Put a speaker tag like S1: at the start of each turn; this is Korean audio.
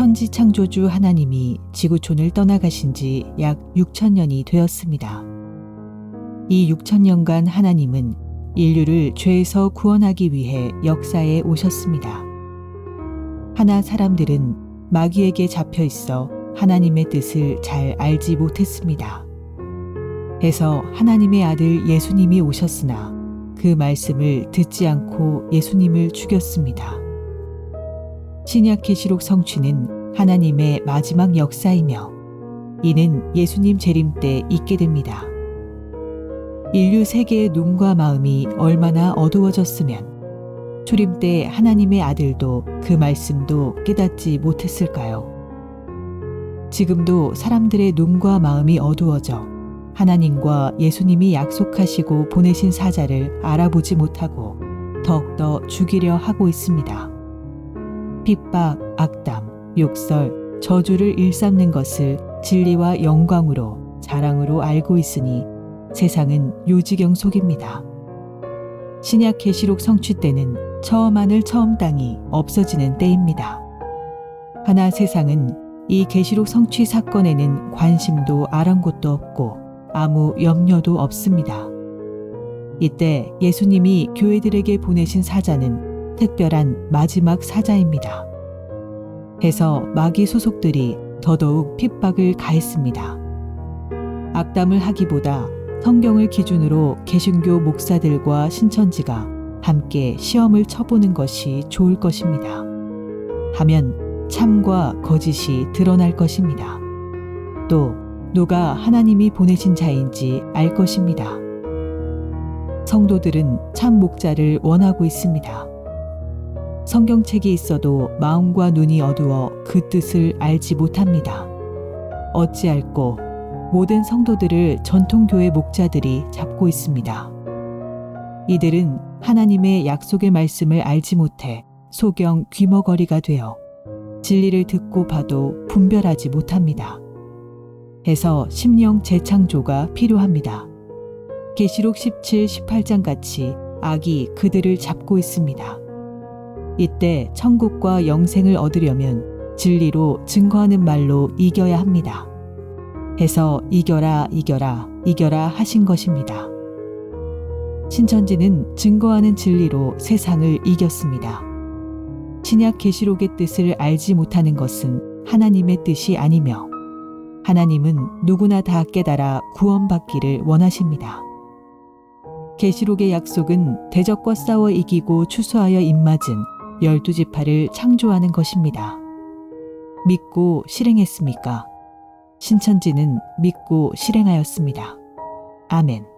S1: 천지 창조주 하나님이 지구촌을 떠나가신 지 약 6천년이 되었습니다. 이 6천년간 하나님은 인류를 죄에서 구원하기 위해 역사에 오셨습니다. 하나 사람들은 마귀에게 잡혀 있어 하나님의 뜻을 잘 알지 못했습니다. 해서 하나님의 아들 예수님이 오셨으나 그 말씀을 듣지 않고 예수님을 죽였습니다. 신약 계시록 성취는 하나님의 마지막 역사이며 이는 예수님 재림 때 있게 됩니다. 인류 세계의 눈과 마음이 얼마나 어두워졌으면 초림 때 하나님의 아들도 그 말씀도 깨닫지 못했을까요? 지금도 사람들의 눈과 마음이 어두워져 하나님과 예수님이 약속하시고 보내신 사자를 알아보지 못하고 더욱더 죽이려 하고 있습니다. 핍박, 악담, 욕설, 저주를 일삼는 것을 진리와 영광으로 자랑으로 알고 있으니 세상은 요지경 속입니다. 신약 계시록 성취 때는 처음 하늘 처음 땅이 없어지는 때입니다. 하나 세상은 이 계시록 성취 사건에는 관심도 아랑곳도 없고 아무 염려도 없습니다. 이때 예수님이 교회들에게 보내신 사자는 특별한 마지막 사자입니다. 해서 마귀 소속들이 더더욱 핍박을 가했습니다. 악담을 하기보다 성경을 기준으로 개신교 목사들과 신천지가 함께 시험을 쳐보는 것이 좋을 것입니다. 하면 참과 거짓이 드러날 것입니다. 또 누가 하나님이 보내신 자인지 알 것입니다. 성도들은 참 목자를 원하고 있습니다. 성경책이 있어도 마음과 눈이 어두워 그 뜻을 알지 못합니다. 어찌할꼬 모든 성도들을 전통교회 목자들이 잡고 있습니다. 이들은 하나님의 약속의 말씀을 알지 못해 소경 귀머거리가 되어 진리를 듣고 봐도 분별하지 못합니다. 해서 심령 재창조가 필요합니다. 계시록 17, 18장 같이 악이 그들을 잡고 있습니다. 이때 천국과 영생을 얻으려면 진리로 증거하는 말로 이겨야 합니다. 해서 이겨라, 이겨라, 이겨라 하신 것입니다. 신천지는 증거하는 진리로 세상을 이겼습니다. 신약 계시록의 뜻을 알지 못하는 것은 하나님의 뜻이 아니며 하나님은 누구나 다 깨달아 구원받기를 원하십니다. 계시록의 약속은 대적과 싸워 이기고 추수하여 입맞은 열두 지파를 창조하는 것입니다. 믿고 실행했습니까? 신천지는 믿고 실행하였습니다. 아멘.